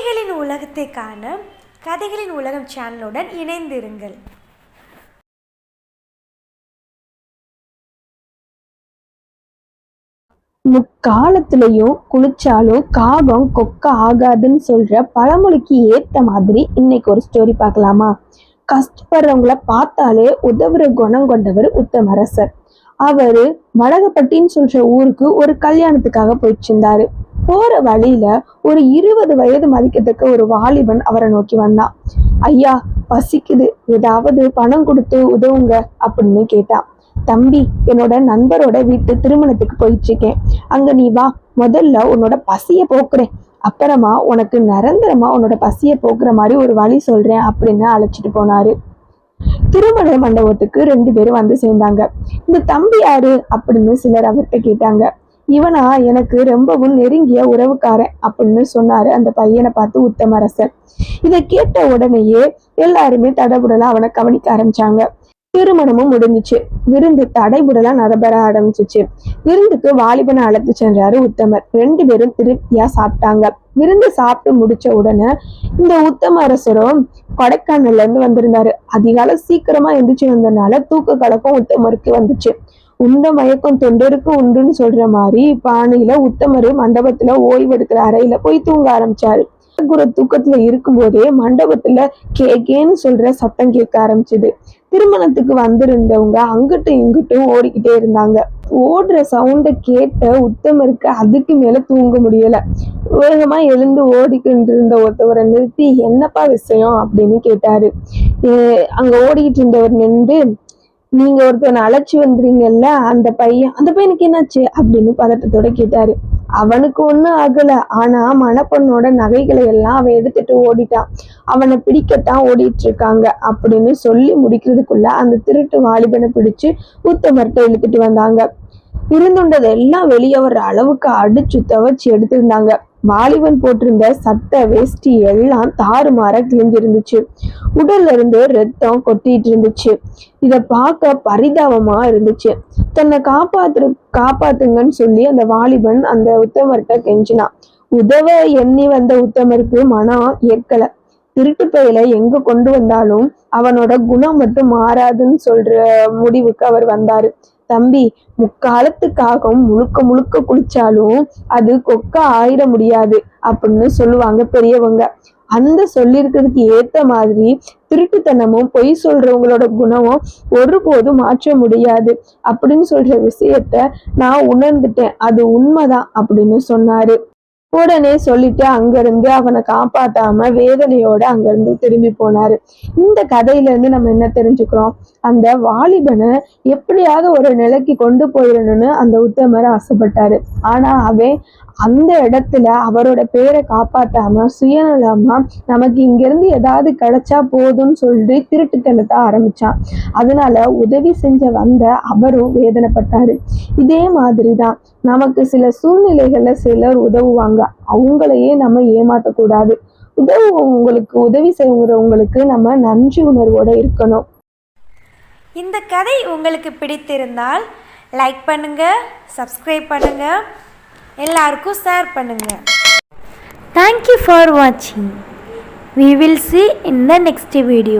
கதைகளின் உலகத்தை காண கதைகளின் உலகம் சேனலுடன் இணைந்திருங்கள். முக்காலத்திலையும் குளிச்சாலும் காகம் கொக்க ஆகாதுன்னு சொல்ற பழமொழிக்கு ஏத்த மாதிரி இன்னைக்கு ஒரு ஸ்டோரி பார்க்கலாமா? கஷ்டப்படுறவங்கள பார்த்தாலே உதவுற குணம் கொண்டவர் உத்தமரசர். அவரு வடகப்பட்டின்னு சொல்ற ஊருக்கு ஒரு கல்யாணத்துக்காக போயிட்டு இருந்தாரு. போற வழியில ஒரு இருபது வயது மதிக்கத்தக்க ஒரு வாலிபன் அவரை நோக்கி வந்தான் ஐயா பசிக்குது. ஏதாவது பணம் கொடுத்து உதவுங்க அப்படின்னு கேட்டான். தம்பி என்னோட நண்பரோட வீட்டு திருமணத்துக்கு போயிட்டு இருக்கேன் அங்க நீ வா. முதல்ல உன்னோட பசிய போக்குறேன். அப்புறமா உனக்கு நிரந்தரமா உன்னோட பசிய போக்குற மாதிரி ஒரு வழி சொல்றேன் அப்படின்னு அழைச்சிட்டு போனாரு. திருமண மண்டபத்துக்கு ரெண்டு பேரும் வந்து சேர்ந்தாங்க. இந்த தம்பி யாரு? அப்படின்னு சிலர் அவர்கிட்ட கேட்டாங்க. இவனா எனக்கு ரொம்பவும் நெருங்கிய உறவுக்காரன் அப்படின்னு சொன்னாரு அந்த பையனை பார்த்து உத்தமரசர். இதை கேட்ட உடனேயே எல்லாருமே தடபுடலா அவனை கவனிக்க ஆரம்பிச்சாங்க. திருமணமும் முடிஞ்சுச்சு. விருந்து தடைபுடலா நடைபெற ஆரம்பிச்சிச்சு. விருந்துக்கு வாலிபனை அழைத்து சென்றாரு உத்தமர். ரெண்டு பேரும் திருப்தியா சாப்பிட்டாங்க. விருந்து சாப்பிட்டு முடிச்ச உடனே இந்த உத்தம அரசரும் கொடைக்கானல்ல இருந்து வந்திருந்தாரு. அதிகாலம் சீக்கிரமா எந்திரிச்சு வந்ததுனால தூக்க கலக்கம் உத்தமருக்கு வந்துச்சு. உண்ட மயக்கம் தொண்டருக்கு உண்டுன்னு சொல்ற மாதிரி பானையில உத்தமர் மண்டபத்துல ஓய்வு எடுக்கிற அறையில போய் தூங்க ஆரம்பிச்சாரு. குரு தூக்கத்துல இருக்கும்போதே மண்டபத்துல கேகேன்னு சொல்ற சத்தம் கேட்க ஆரம்பிச்சுது. திருமணத்துக்கு வந்திருந்தவங்க அங்கிட்டும் இங்கிட்டும் ஓடிக்கிட்டே இருந்தாங்க. ஓடுற சவுண்டை கேட்ட உத்தமருக்கு அதுக்கு மேல தூங்க முடியல. வேகமா எழுந்து ஓடிக்கிட்டு இருந்த ஒருத்தவரை நிறுத்தி என்னப்பா விஷயம்? அப்படின்னு கேட்டாரு. அங்க ஓடிக்கிட்டு இருந்தவர் நின்று நீங்க ஒருத்தனை அழைச்சி வந்துறீங்கல்ல அந்த பையன் அந்த பையனுக்கு என்னாச்சு? அப்படின்னு பதட்டத்தோட கேட்டாரு. அவனுக்கு ஒண்ணும் ஆகல. ஆனா மணப்பெண்ணோட நகைகளை எல்லாம் அவன் எடுத்துட்டு ஓடிட்டான். அவனை பிடிக்கத்தான் ஓடிட்டு இருக்காங்க அப்படின்னு சொல்லி முடிக்கிறதுக்குள்ள அந்த திருட்டு வாலிபனை பிடிச்சு உத்தமர்கிட்ட இழுத்துட்டு வந்தாங்க. இருந்துண்டதெல்லாம் வெளியே வர்ற அளவுக்கு அடிச்சு துவச்சி எடுத்திருந்தாங்க. வாலிபன் போட்டிருந்த சட்டை வேஷ்டி எல்லாம் தாறுமாற கிழிஞ்சிருந்துச்சு. உடல்ல இருந்து ரத்தம் கொட்டிட்டு இருந்துச்சு. இத பார்க்க பரிதாபமா இருந்துச்சு. தன்னை காப்பாத்து காப்பாத்துங்கன்னு சொல்லி அந்த வாலிபன் அந்த உத்தமர்கிட்ட கெஞ்சினான் உதவ எண்ணி வந்த உத்தமருக்கு மனம் ஏற்கல. திருட்டு பையில எங்க கொண்டு வந்தாலும் அவனோட குணம் மட்டும் மாறாதுன்னு சொல்ற முடிவுக்கு அவர் வந்தாரு. தம்பி முக்காலத்துக்காகவும் முழுக்க முழுக்க குளிச்சாலும் அது கொக்க ஆயிட முடியாது அப்படின்னு சொல்லுவாங்க பெரியவங்க. அந்த சொல்லியிருக்கிறதுக்கு ஏத்த மாதிரி திருட்டுத்தனமும் பொய் சொல்றவங்களோட குணமும் ஒருபோதும் மாற்ற முடியாது. அப்படின்னு சொல்ற விஷயத்த நான் உணர்ந்துட்டேன். அது உண்மைதான் அப்படின்னு சொன்னாரு. உடனே சொல்லிட்டு அங்கிருந்து அவனை காப்பாத்தாம வேதனையோட அங்கிருந்து திரும்பி போனாரு. இந்த கதையில இருந்து நம்ம என்ன தெரிஞ்சுக்கிறோம்? அந்த வாலிபனை எப்படியாவது ஒரு நிலைக்கு கொண்டு போயிடணும்னு அந்த உத்தமர் ஆசைப்பட்டாரு. ஆனா அவன் அந்த இடத்துல அவரோட பேரை காப்பாற்றாம சுயநலமா நமக்கு இங்கிருந்து ஏதாவது கிடைச்சா போதும்னு சொல்லி திருட்டுத்தனத்தை ஆரம்பிச்சான். அதனால உதவி செஞ்ச வந்த அவரும் வேதனைப்பட்டாரு. இதே மாதிரிதான் நமக்கு சில சூழ்நிலைகள்ல சிலர் உதவுவாங்க. அவங்களையே நம்ம ஏமாத்தக்கூடாது. உதவுவவங்களுக்கு உதவி செய்கிறவங்களுக்கு நம்ம நன்றி உணர்வோடு இருக்கணும். இந்த கதை உங்களுக்கு பிடித்திருந்தால் லைக் பண்ணுங்க சப்ஸ்கிரைப் பண்ணுங்கள் எல்லாருக்கும் ஷேர் பண்ணுங்கள் தேங்க்யூ ஃபார் வாட்சிங் we will see in the next video